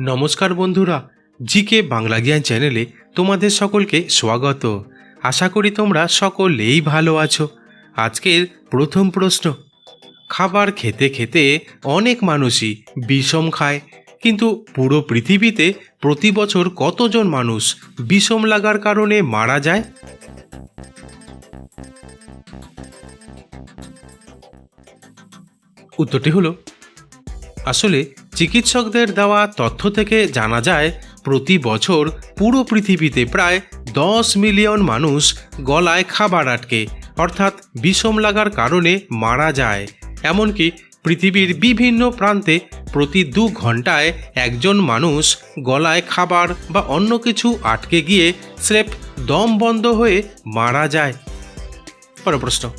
নমস্কার বন্ধুরা, জিকে বাংলা জ্ঞান চ্যানেলে তোমাদের সকলকে স্বাগত। আশা করি তোমরা সকলেই ভালো আছো। আজকের প্রথম প্রশ্ন, খাবার খেতে খেতে অনেক মানুষই বিষম খায়, কিন্তু পুরো পৃথিবীতে প্রতি বছর কতজন মানুষ বিষম লাগার কারণে মারা যায়? উত্তরটি হলো, আসলে চিকিৎসকদের দেওয়া তথ্য থেকে জানা যায়, প্রতি বছর পুরো পৃথিবীতে প্রায় দশ মিলিয়ন মানুষ গলায় খাবার আটকে, অর্থাৎ বিষম লাগার কারণে মারা যায়। এমনকি পৃথিবীর বিভিন্ন প্রান্তে প্রতি দু ঘন্টায় একজন মানুষ গলায় খাবার বা অন্য কিছু আটকে গিয়ে স্রেফ দম বন্ধ হয়ে মারা যায়। পরের প্রশ্ন।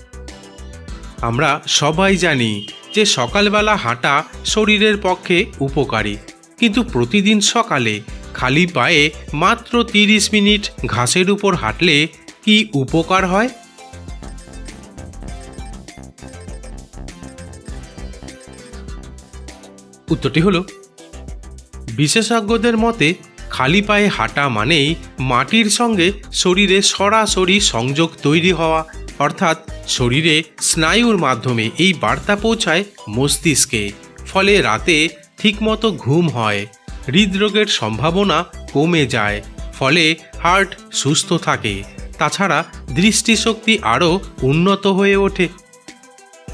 আমরা সবাই জানি যে সকালবেলা হাঁটা শরীরের পক্ষে উপকারী। কিন্তু প্রতিদিন সকালে খালি পায়ে মাত্র তিরিশ মিনিট ঘাসের উপর হাঁটলে কি উপকার হয়? উত্তরটি হলো, বিশেষজ্ঞদের মতে খালি পায়ে হাঁটা মানেই মাটির সঙ্গে শরীরে সরাসরি সংযোগ তৈরি হওয়া, অর্থাৎ শরীরে স্নায়ুর মাধ্যমে এই বার্তা পৌঁছায় মস্তিষ্কে। ফলে রাতে ঠিকমতো ঘুম হয়, হৃদরোগের সম্ভাবনা কমে যায়, ফলে হার্ট সুস্থ থাকে। তাছাড়া দৃষ্টিশক্তি আরও উন্নত হয়ে ওঠে।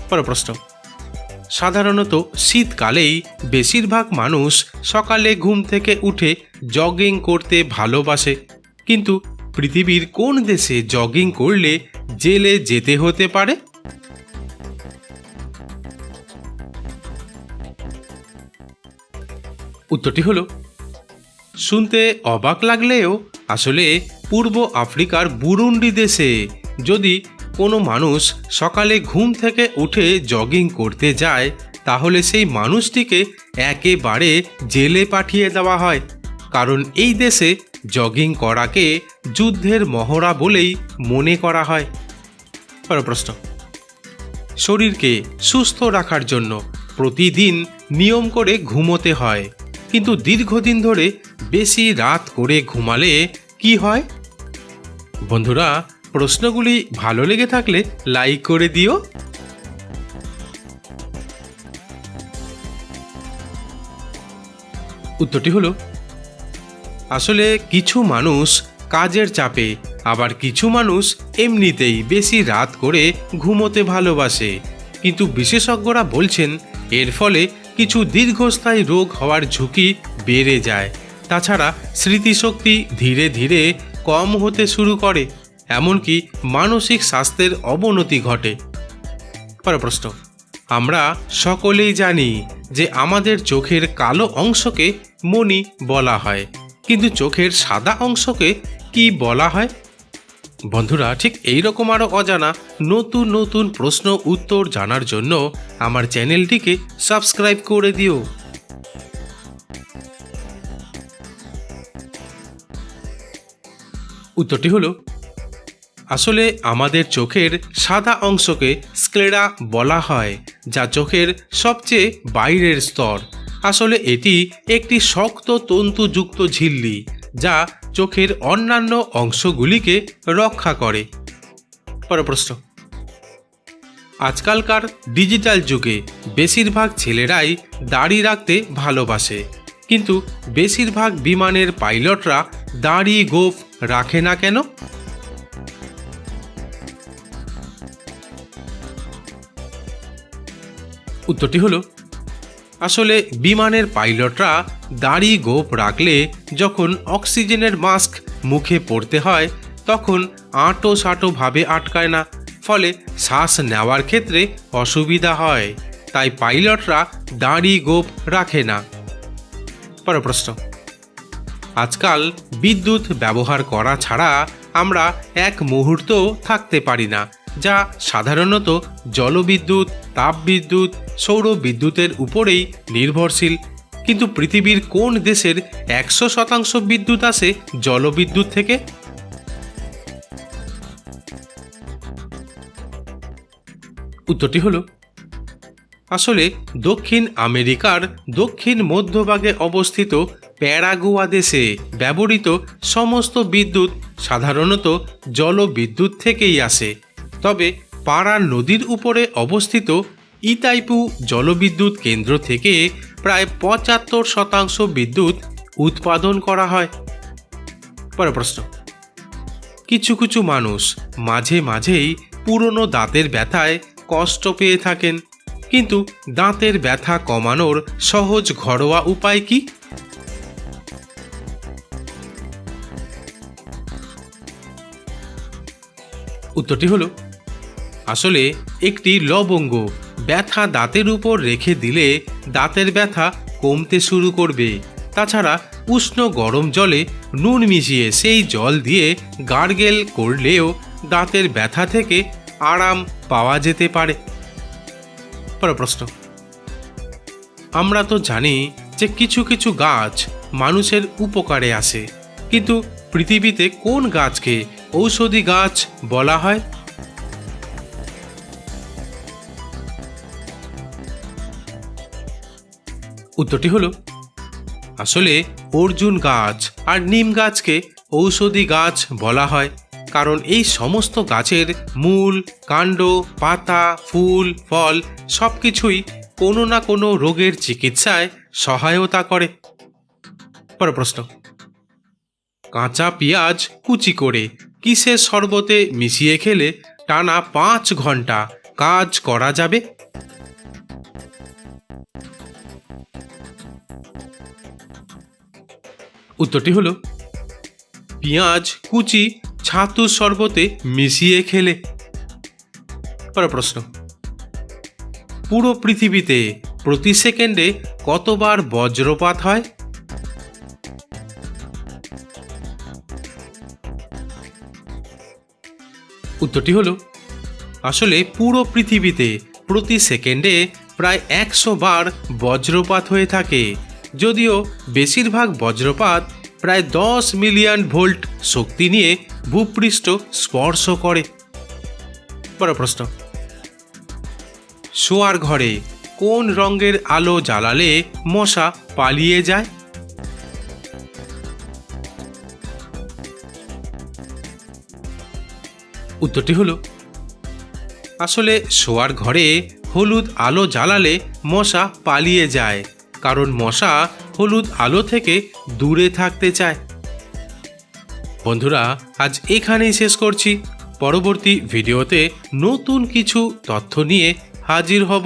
পরের প্রশ্ন সাধারণত শীতকালেই বেশিরভাগ মানুষ সকালে ঘুম থেকে উঠে জগিং করতে ভালোবাসে। কিন্তু পৃথিবীর কোন দেশে জগিং করলে জেলে যেতে হতে পারে? উত্তরটি হলো, শুনতে অবাক লাগলেও আসলে পূর্ব আফ্রিকার বুরুন্ডি দেশে যদি কোনো মানুষ সকালে ঘুম থেকে উঠে জগিং করতে যায়, তাহলে সেই মানুষটিকে একেবারে জেলে পাঠিয়ে দেওয়া হয়। কারণ এই দেশে জগিং করাকে যুদ্ধের মহড়া বলেই মনে করা হয়। পরের প্রশ্ন। শরীরকে সুস্থ রাখার জন্য প্রতিদিন নিয়ম করে ঘুমোতে হয়, কিন্তু দীর্ঘদিন ধরে বেশি রাত করে ঘুমালে কি হয়? বন্ধুরা, প্রশ্নগুলি ভালো লেগে থাকলে লাইক করে দিও। উত্তরটি হলো আসলে কিছু মানুষ কাজের চাপে, আবার কিছু মানুষ এমনিতেই বেশি রাত করে ঘুমোতে ভালোবাসে। কিন্তু বিশেষজ্ঞরা বলছেন, এর ফলে কিছু দীর্ঘস্থায়ী রোগ হওয়ার ঝুঁকি বেড়ে যায়। তাছাড়া স্মৃতিশক্তি ধীরে ধীরে কম হতে শুরু করে, এমনকি মানসিক স্বাস্থ্যের অবনতি ঘটে। প্রশ্ন, আমরা সকলেই জানি যে আমাদের চোখের কালো অংশকে মণি বলা হয়। কিন্তু চোখের সাদা অংশকে কি বলা হয়? বন্ধুরা, ঠিক এই রকম আরও অজানা নতুন নতুন প্রশ্ন উত্তর জানার জন্য আমার চ্যানেলটিকে সাবস্ক্রাইব করে দিও। উত্তরটি হলো, আসলে আমাদের চোখের সাদা অংশকে স্ক্লেরা বলা হয়, যা চোখের সবচেয়ে বাইরের স্তর। আসলে এটি একটি শক্ত তন্তুযুক্ত ঝিল্লি, যা চোখের অন্যান্য অংশগুলিকে রক্ষা করে। প্রশ্ন। আজকালকার ডিজিটাল যুগে বেশিরভাগ ছেলেরাই দাড়ি রাখতে ভালোবাসে, কিন্তু বেশিরভাগ বিমানের পাইলটরা দাড়ি গোফ রাখে না কেন? উত্তরটি হলো আসলে বিমানের পাইলটরা দাড়ি গোপ রাখলে যখন অক্সিজেনের মাস্ক মুখে পড়তে হয়, তখন আঁটো সাঁটো ভাবে আটকায় না, ফলে শ্বাস নেওয়ার ক্ষেত্রে অসুবিধা হয়, তাই পাইলটরা দাড়ি গোপ রাখে না। পর প্রশ্ন। আজকাল বিদ্যুৎ ব্যবহার করা ছাড়া আমরা এক মুহূর্ত থাকতে পারি না, যা সাধারণত জলবিদ্যুৎ, তাপবিদ্যুৎ সৌর বিদ্যুতের উপরেই নির্ভরশীল। কিন্তু পৃথিবীর কোন দেশের একশো শতাংশ বিদ্যুৎ আসে জলবিদ্যুৎ থেকে? উত্তরটি হলো, আসলে দক্ষিণ আমেরিকার দক্ষিণ মধ্যভাগে অবস্থিত প্যারাগুয়া দেশে ব্যবহৃত সমস্ত বিদ্যুৎ সাধারণত জলবিদ্যুৎ থেকেই আসে। তবে পাড়ার নদীর উপরে অবস্থিত ইতাইপু জলবিদ্যুৎ কেন্দ্র থেকে প্রায় পঁচাত্তর শতাংশ বিদ্যুৎ উৎপাদন করা হয়। পরের প্রশ্ন। কিছু কিছু মানুষ মাঝে মাঝেই পুরনো দাঁতের ব্যথায় কষ্ট পেয়ে থাকেন, কিন্তু দাঁতের ব্যথা কমানোর সহজ ঘরোয়া উপায় কি? উত্তরটি হলো, আসলে একটি লবঙ্গ ব্যথা দাঁতের উপর রেখে দিলে দাঁতের ব্যথা কমতে শুরু করবে। তাছাড়া উষ্ণ গরম জলে নুন মিশিয়ে সেই জল দিয়ে গার্গেল করলেও দাঁতের ব্যথা থেকে আরাম পাওয়া যেতে পারে। পরের প্রশ্ন। আমরা তো জানি যে কিছু কিছু গাছ মানুষের উপকারে আসে, কিন্তু পৃথিবীতে কোন গাছকে ঔষধি গাছ বলা হয়? উত্তরটি হলো, আসলে অর্জুন গাছ আর নিম গাছকে ঔষধি গাছ বলা হয়, কারণ এই সমস্ত গাছের মূল, কাণ্ড, পাতা, ফুল, ফল সব কিছুই কোনো না কোনো রোগের চিকিৎসায় সহায়তা করে। পরের প্রশ্ন, কাঁচা পেঁয়াজ কুচি করে কিসের শরবতে মিশিয়ে খেলে টানা পাঁচ ঘণ্টা কাজ করা যাবে? উত্তরটি হলো, পেঁয়াজ, কুচি, ছাতুর শরবতে মিশিয়ে খেলে। পরের প্রশ্ন, পুরো পৃথিবীতে প্রতি সেকেন্ডে কতবার বজ্রপাত হয়? উত্তরটি হলো, আসলে পুরো পৃথিবীতে প্রতি সেকেন্ডে প্রায় একশো বার বজ্রপাত হয়ে থাকে। যদিও বেশিরভাগ বজ্রপাত প্রায় দশ মিলিয়ন ভোল্ট শক্তি নিয়ে ভূপৃষ্ঠ স্পর্শ করে। বড় প্রশ্ন। শোয়ার ঘরে কোন রঙের আলো জ্বালালে মশা পালিয়ে যায়? উত্তরটি হলো, আসলে শোয়ার ঘরে হলুদ আলো জ্বালালে মশা পালিয়ে যায়। কারণ মশা হলুদ আলো থেকে দূরে থাকতে চায়। বন্ধুরা, আজ এখানেই শেষ করছি। পরবর্তী ভিডিওতে নতুন কিছু তথ্য নিয়ে হাজির হব।